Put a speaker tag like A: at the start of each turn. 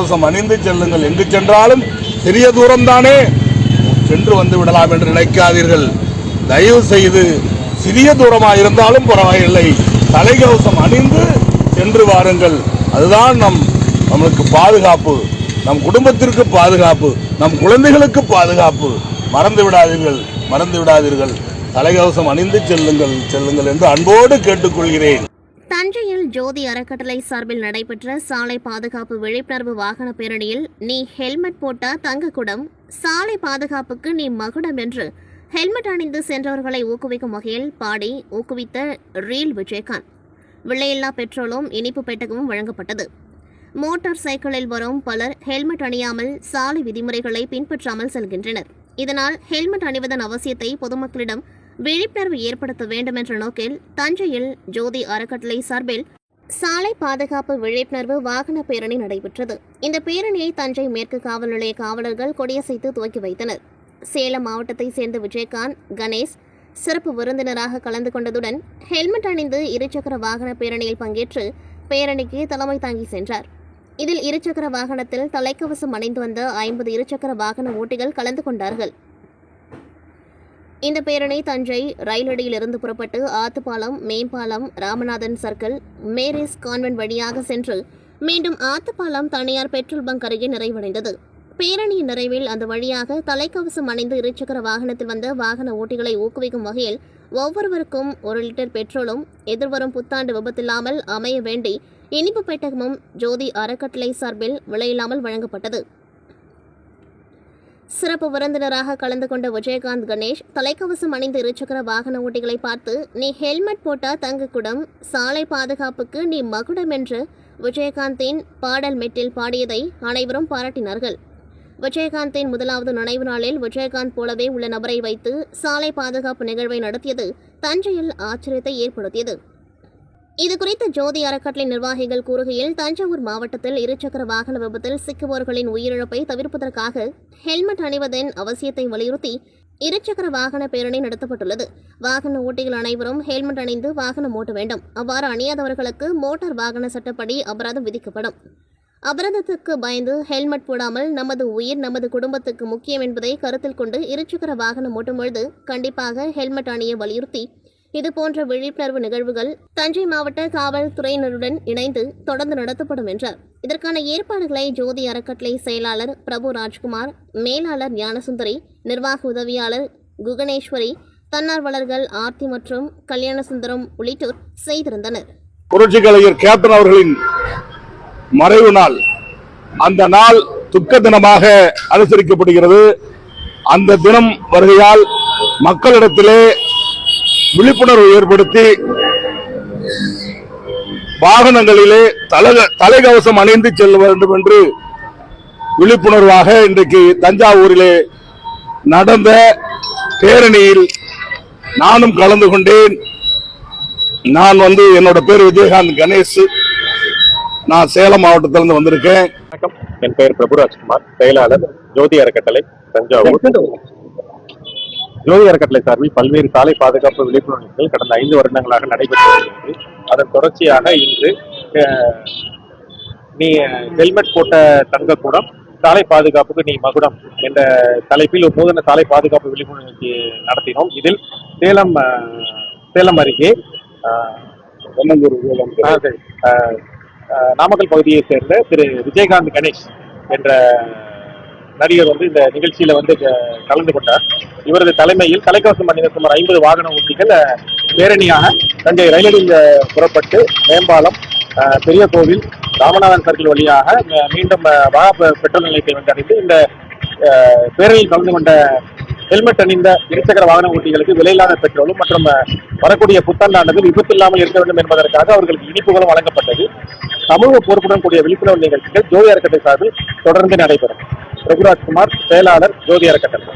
A: கவசம் அணிந்து செல்லுங்கள். எங்கு சென்றாலும் சிறிய தூரம் தானே சென்று வந்து விடலாம் என்று நினைக்காதீர்கள். தயவு செய்து சிறிய தூரமாக இருந்தாலும் பரவாயில்லை. தலைக்கவசம் அணிந்து சென்று வாருங்கள். அதுதான் நம் நம்மளுக்கு பாதுகாப்பு. நம் குடும்பத்திற்கு பாதுகாப்பு. நம் குழந்தைகளுக்கு பாதுகாப்பு. மறந்து விடாதீர்கள். மறந்து விடாதீர்கள். தலைக்கவசம் அணிந்து செல்லுங்கள். செல்லுங்கள் என்று அன்போடு கேட்டுக்கொள்கிறேன்.
B: தஞ்சையில் ஜோதி அறக்கட்டளை சார்பில் நடைபெற்ற சாலை பாதுகாப்பு விழிப்புணர்வு வாகன பேரணியில் நீ ஹெல்மெட் போட்டா தங்கக்குடம் சாலை பாதுகாப்புக்கு நீ மகுடம் என்று ஹெல்மெட் அணிந்து சென்றவர்களை ஊக்குவிக்கும் வகையில் பாடி ஊக்குவித்த ரீல் விஜயகாந்த். விலையில்லா பெட்ரோலும் இனிப்பு பெட்டகமும் வழங்கப்பட்டது. மோட்டார் சைக்கிளில் வரும் பலர் ஹெல்மெட் அணியாமல் சாலை விதிமுறைகளை பின்பற்றாமல் செல்கின்றனர். இதனால் ஹெல்மெட் அணிவதன் அவசியத்தை பொதுமக்களிடம் விழிப்புணர்வு ஏற்படுத்த வேண்டும் என்ற நோக்கில் தஞ்சையில் ஜோதி அறக்கட்டளை சார்பில் சாலை பாதுகாப்பு விழிப்புணர்வு வாகன பேரணி நடைபெற்றது. இந்த பேரணியை தஞ்சை மேற்கு காவல் நிலைய காவலர்கள் கொடியசைத்து துவக்கி வைத்தனர். சேலம் மாவட்டத்தை சேர்ந்த விஜயகாந்த் கணேஷ் சிறப்பு விருந்தினராக கலந்து கொண்டதுடன் ஹெல்மெட் அணிந்து இருசக்கர வாகன பேரணியில் பங்கேற்று பேரணிக்கு தலைமை தாங்கி சென்றார். இதில் இருசக்கர வாகனத்தில் தலைக்கவசம் அணிந்து வந்த ஐம்பது இருசக்கர வாகன ஓட்டிகள் கலந்து கொண்டார்கள். இந்த பேரணி தஞ்சை ரயிலடியிலிருந்து புறப்பட்டு ஆத்துப்பாலம் மேம்பாலம் ராமநாதன் சர்க்கிள் மேரிஸ் கான்வென்ட் வழியாக சென்று மீண்டும் ஆத்துப்பாலம் தனியார் பெட்ரோல் பங்க் அருகே நிறைவடைந்தது. பேரணியின் நிறைவில் அந்த வழியாக தலைக்கவசம் அணிந்து இருசக்கர வாகனத்தில் வந்த வாகன ஓட்டிகளை ஊக்குவிக்கும் வகையில் ஒவ்வொருவருக்கும் ஒரு லிட்டர் பெட்ரோலும் எதிர்வரும் புத்தாண்டு விபத்தில்லாமல் அமைய வேண்டி இனிப்பு பெட்டகமும் ஜோதி அறக்கட்டளை சார்பில் விலையில்லாமல் வழங்கப்பட்டது. சிறப்பு விருந்தினராக கலந்து கொண்ட விஜயகாந்த் கணேஷ் தலைக்கவசம் அணிந்த இருசக்கர வாகன ஓட்டிகளை பார்த்து நீ ஹெல்மெட் போட்டா தங்கக்குடம் சாலை பாதுகாப்புக்கு நீ மகுடம் என்று விஜயகாந்தின் பாடல் மெட்டில் பாடியதை அனைவரும் பாராட்டினார்கள். விஜயகாந்தின் முதலாவது நினைவு நாளில் விஜயகாந்த் போலவே உள்ள நபரை வைத்து சாலை பாதுகாப்பு நிகழ்வை நடத்தியது தஞ்சையில் ஆச்சரியத்தை ஏற்படுத்தியது. இதுகுறித்து ஜோதி அறக்கட்டளை நிர்வாகிகள் கூறுகையில் தஞ்சாவூர் மாவட்டத்தில் இருசக்கர வாகன விபத்தில் சிக்குவோர்களின் உயிரிழப்பை தவிர்ப்பதற்காக ஹெல்மெட் அணிவதன் அவசியத்தை வலியுறுத்தி இருசக்கர வாகன பேரணி நடத்தப்பட்டுள்ளது. வாகன ஓட்டிகள் அனைவரும் ஹெல்மெட் அணிந்து வாகனம் ஓட்ட வேண்டும். அவ்வாறு அணியாதவர்களுக்கு மோட்டார் வாகன சட்டப்படி அபராதம் விதிக்கப்படும். அபராதத்துக்கு பயந்து ஹெல்மெட் போடாமல் நமது உயிர் நமது குடும்பத்துக்கு முக்கியம் என்பதை கருத்தில் கொண்டு இருசக்கர வாகனம் ஓட்டும் பொழுது கண்டிப்பாக ஹெல்மெட் அணிய வலியுறுத்தி இதுபோன்ற விழிப்புணர்வு நிகழ்வுகள் தஞ்சை மாவட்ட காவல்துறையினருடன் இணைந்து தொடர்ந்து நடத்தப்படும் என்றார். இதற்கான ஏற்பாடுகளை ஜோதி அறக்கட்டளை செயலாளர் பிரபு ராஜ்குமார் மேலாளர் ஞானசுந்தரி நிர்வாக உதவியாளர் குகணேஸ்வரி தன்னார்வலர்கள் ஆர்த்தி மற்றும் கல்யாணசுந்தரம் உள்ளிட்டோர் செய்திருந்தனர்.
A: புரட்சி கலைஞர் கேப்டன் அவர்களின் மறைவு நாள் அந்த நாள் துக்க தினமாக அனுசரிக்கப்படுகிறது. அந்த தினம் வருகையால் மக்களிடத்திலே விழிப்புணர்வு ஏற்படுத்தி வாகனங்களிலே தலக தலைகவசம் அணிந்து செல்ல வேண்டும் என்று விழிப்புணர்வாக இன்றைக்கு தஞ்சாவூரிலே நடந்த பேரணியில் நானும் கலந்து கொண்டேன். நான் வந்து என்னோட பேர் விஜயகாந்த் கணேஷ். நான் சேலம் மாவட்டத்திலிருந்து வந்திருக்கேன்.
C: வணக்கம். என் பெயர் பிரபுராஜ்குமார். செயலாளர் ஜோதி அறக்கட்டளை தஞ்சாவூர். ஜோதி அறக்கட்டளை சார்பில் பல்வேறு சாலை பாதுகாப்பு விழிப்புணர்வு நிகழ்ச்சிகள் கடந்த ஐந்து வருடங்களாக நடைபெற்று வருகிறது. அதன் தொடர்ச்சியாக இன்று நீ ஹெல்மெட் போட்ட தங்கக்கூடம் சாலை பாதுகாப்புக்கு நீ மகுடம் என்ற தலைப்பில் ஒரு நூதன சாலை பாதுகாப்பு விழிப்புணர்வு நடத்தினோம். இதில் சேலம் சேலம் அருகே நாமக்கல் பகுதியை சேர்ந்த திரு விஜயகாந்த் கணேஷ் என்ற நடிகர் வந்து இந்த நிகழ்ச்சியில வந்து கலந்து கொண்டார் இவரது தலைமையில் தலைக்கவசம் அணிந்த சுமார் ஐம்பது வாகன ஓட்டிகள் பேரணியாக தஞ்சை ரயிலடியில் புறப்பட்டு மேம்பாலம் பெரிய கோவில் ராமநாதன் சர்க்கிள் வழியாக மீண்டும் அஹ், பெட்ரோல் நிலையத்தை வந்தடைந்து இந்த பேரணியில் கலந்து கொண்ட ஹெல்மெட் அணிந்த இருசக்கர வாகன ஓட்டிகளுக்கு விலையில்லாத பெட்ரோலும் மற்றும் வரக்கூடிய புத்தாண்டானது விபத்து இல்லாமல் இருக்க வேண்டும் என்பதற்காக அவர்களுக்கு இனிப்புகளும் வழங்கப்பட்டது. சமூக பொறுப்புடன் கூடிய விழிப்புணர்வு நிகழ்ச்சிகள் ஜோதி அறக்கட்டை சார்பில் தொடர்ந்து நடைபெறும். ரகுராஜ்குமார் செயலாளர் ஜோதி அறக்கட்டளை.